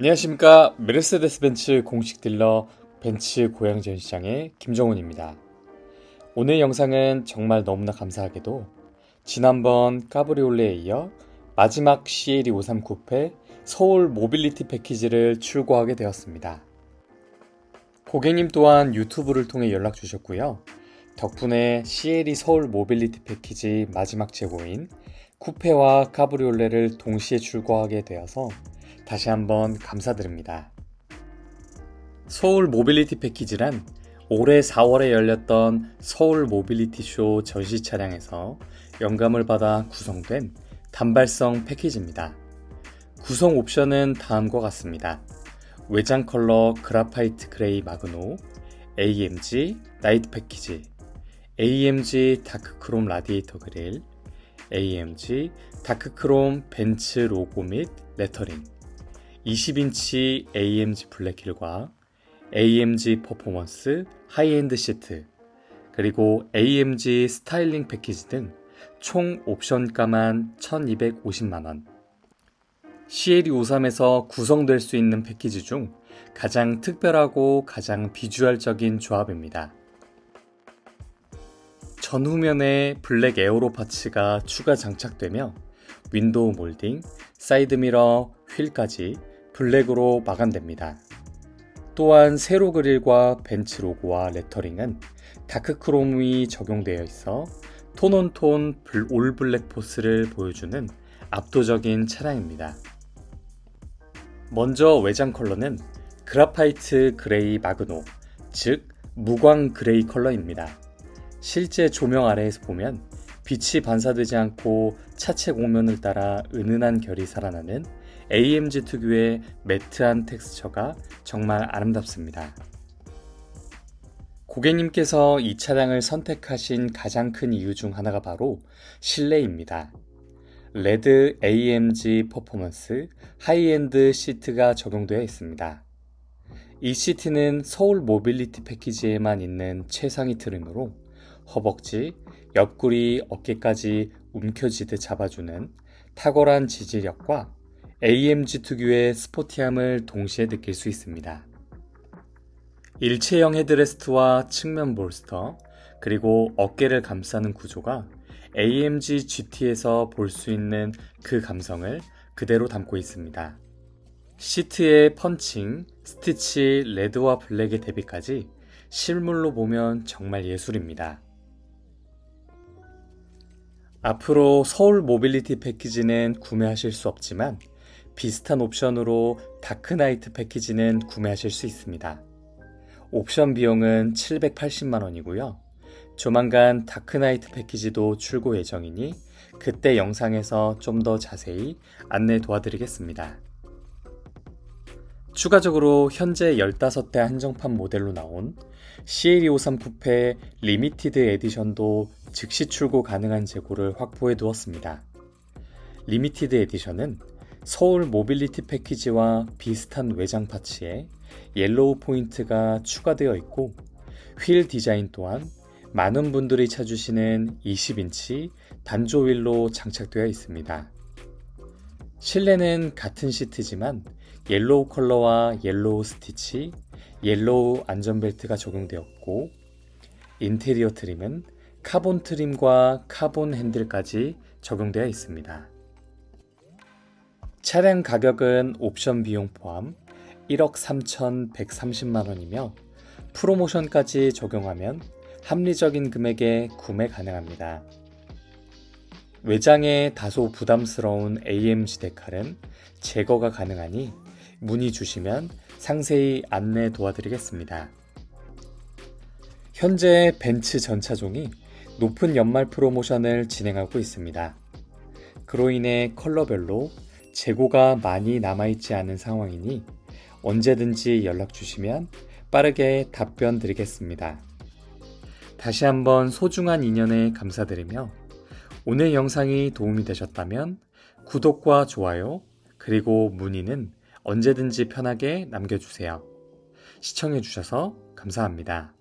안녕하십니까 메르세데스 벤츠 공식 딜러 벤츠 고양 전시장의 김정훈입니다. 오늘 영상은 정말 너무나 감사하게도 지난번 까브리올레에 이어 마지막 CLE 53 쿠페 서울 모빌리티 패키지를 출고하게 되었습니다. 고객님 또한 유튜브를 통해 연락 주셨고요. 덕분에 CLE 서울 모빌리티 패키지 마지막 재고인 쿠페와 카브리올레를 동시에 출고하게 되어서 다시 한번 감사드립니다. 서울 모빌리티 패키지란 올해 4월에 열렸던 서울 모빌리티 쇼 전시 차량에서 영감을 받아 구성된 단발성 패키지입니다. 구성 옵션은 다음과 같습니다. 외장 컬러 그라파이트 그레이 마그노, AMG 나이트 패키지, AMG 다크크롬 라디에이터 그릴, AMG 다크크롬 벤츠 로고 및 레터링, 20인치 AMG 블랙힐과 AMG 퍼포먼스 하이엔드 시트, 그리고 AMG 스타일링 패키지 등 총 옵션가만 1250만원. CLE 53에서 구성될 수 있는 패키지 중 가장 특별하고 가장 비주얼적인 조합입니다. 전후면에 블랙 에어로 파츠가 추가 장착되며 윈도우 몰딩, 사이드미러, 휠까지 블랙으로 마감됩니다. 또한 세로 그릴과 벤츠 로고와 레터링은 다크크롬이 적용되어 있어 톤온톤 올 블랙 포스를 보여주는 압도적인 차량입니다. 먼저 외장 컬러는 그라파이트 그레이 마그노, 즉 무광 그레이 컬러입니다. 실제 조명 아래에서 보면 빛이 반사되지 않고 차체 공면을 따라 은은한 결이 살아나는 AMG 특유의 매트한 텍스처가 정말 아름답습니다. 고객님께서 이 차량을 선택하신 가장 큰 이유 중 하나가 바로 실내입니다. 레드 AMG 퍼포먼스 하이엔드 시트가 적용되어 있습니다. 이 시트는 서울 모빌리티 패키지에만 있는 최상위 트림으로 허벅지, 옆구리, 어깨까지 움켜쥐듯 잡아주는 탁월한 지지력과 AMG 특유의 스포티함을 동시에 느낄 수 있습니다. 일체형 헤드레스트와 측면 볼스터, 그리고 어깨를 감싸는 구조가 AMG GT에서 볼 수 있는 그 감성을 그대로 담고 있습니다. 시트의 펀칭, 스티치, 레드와 블랙의 대비까지 실물로 보면 정말 예술입니다. 앞으로 서울 모빌리티 패키지는 구매하실 수 없지만 비슷한 옵션으로 다크나이트 패키지는 구매하실 수 있습니다. 옵션 비용은 780만원이고요. 조만간 다크나이트 패키지도 출고 예정이니 그때 영상에서 좀 더 자세히 안내 도와드리겠습니다. 추가적으로 현재 15대 한정판 모델로 나온 CL253 쿠페 리미티드 에디션도 즉시 출고 가능한 재고를 확보해 두었습니다. 리미티드 에디션은 서울 모빌리티 패키지와 비슷한 외장 파츠에 옐로우 포인트가 추가되어 있고 휠 디자인 또한 많은 분들이 찾으시는 20인치 단조 휠로 장착되어 있습니다. 실내는 같은 시트지만 옐로우 컬러와 옐로우 스티치, 옐로우 안전벨트가 적용되었고 인테리어 트림은 카본 트림과 카본 핸들까지 적용되어 있습니다. 차량 가격은 옵션 비용 포함 1억 3,130만 원이며 프로모션까지 적용하면 합리적인 금액에 구매 가능합니다. 외장에 다소 부담스러운 AMG 데칼은 제거가 가능하니 문의 주시면 상세히 안내 도와드리겠습니다. 현재 벤츠 전차종이 높은 연말 프로모션을 진행하고 있습니다. 그로 인해 컬러별로 재고가 많이 남아있지 않은 상황이니 언제든지 연락 주시면 빠르게 답변 드리겠습니다. 다시 한번 소중한 인연에 감사드리며 오늘 영상이 도움이 되셨다면 구독과 좋아요 그리고 문의는 언제든지 편하게 남겨주세요. 시청해주셔서 감사합니다.